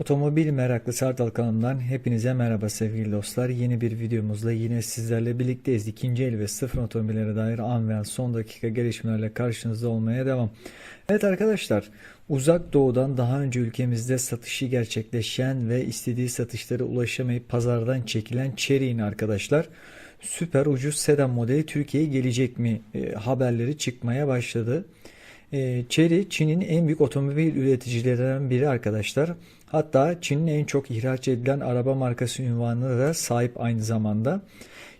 Otomobil meraklı Sardal kanalından hepinize merhaba sevgili dostlar. Yeni bir videomuzla yine sizlerle birlikteyiz. İkinci el ve sıfır otomobillere dair an ve son dakika gelişmelerle karşınızda olmaya devam. Evet arkadaşlar uzak doğudan daha önce ülkemizde satışı gerçekleşen ve istediği satışlara ulaşamayıp pazardan çekilen Chery'in arkadaşlar süper ucuz sedan modeli Türkiye'ye gelecek mi e, haberleri çıkmaya başladı. E, Chery Çin'in en büyük otomobil üreticilerinden biri arkadaşlar. Hatta Çin'in en çok ihraç edilen araba markası ünvanına da sahip aynı zamanda.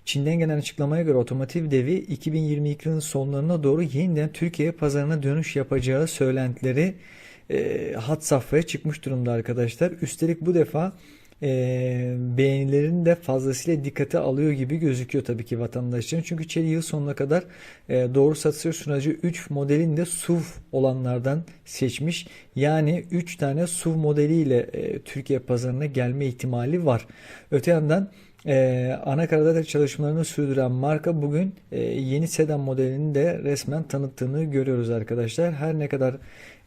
Çin'den gelen açıklamaya göre otomotiv devi 2022 yılının sonlarına doğru yeniden Türkiye pazarına dönüş yapacağı söylentileri e, had safhaya çıkmış durumda arkadaşlar. Üstelik bu defa e, beğenilerini de fazlasıyla dikkate alıyor gibi gözüküyor tabii ki vatandaşların. Çünkü Chery yıl sonuna kadar e, doğru satışa sunacağı 3 modelin de SUV olanlardan seçmiş. Yani 3 tane SUV modeliyle e, Türkiye pazarına gelme ihtimali var. Öte yandan ee, anakarada da çalışmalarını sürdüren marka bugün e, yeni sedan modelini de resmen tanıttığını görüyoruz arkadaşlar. Her ne kadar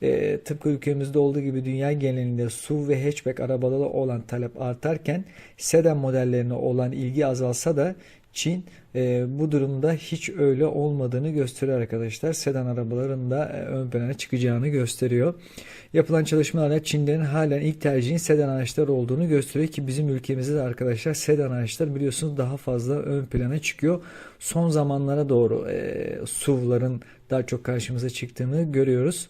e, tıpkı ülkemizde olduğu gibi dünya genelinde SUV ve hatchback arabalara olan talep artarken sedan modellerine olan ilgi azalsa da Çin e, bu durumda hiç öyle olmadığını gösteriyor arkadaşlar. Sedan arabaların da e, ön plana çıkacağını gösteriyor. Yapılan çalışmalarla Çinlerin halen ilk tercihin sedan araçlar olduğunu gösteriyor ki bizim ülkemizde de arkadaşlar sedan araçlar biliyorsunuz daha fazla ön plana çıkıyor. Son zamanlara doğru e, SUV'ların daha çok karşımıza çıktığını görüyoruz.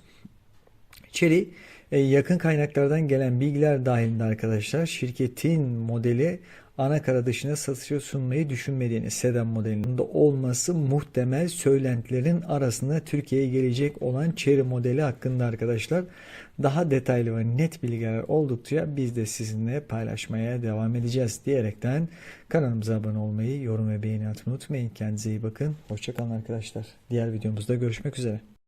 Chery e, yakın kaynaklardan gelen bilgiler dahilinde arkadaşlar şirketin modeli ana kara dışına satışa sunmayı düşünmediğini sedan modelinde olması muhtemel söylentilerin arasında Türkiye'ye gelecek olan Chery modeli hakkında arkadaşlar daha detaylı ve net bilgiler oldukça biz de sizinle paylaşmaya devam edeceğiz diyerekten kanalımıza abone olmayı, yorum ve beğeni atmayı unutmayın. Kendinize iyi bakın. Hoşçakalın arkadaşlar. Diğer videomuzda görüşmek üzere.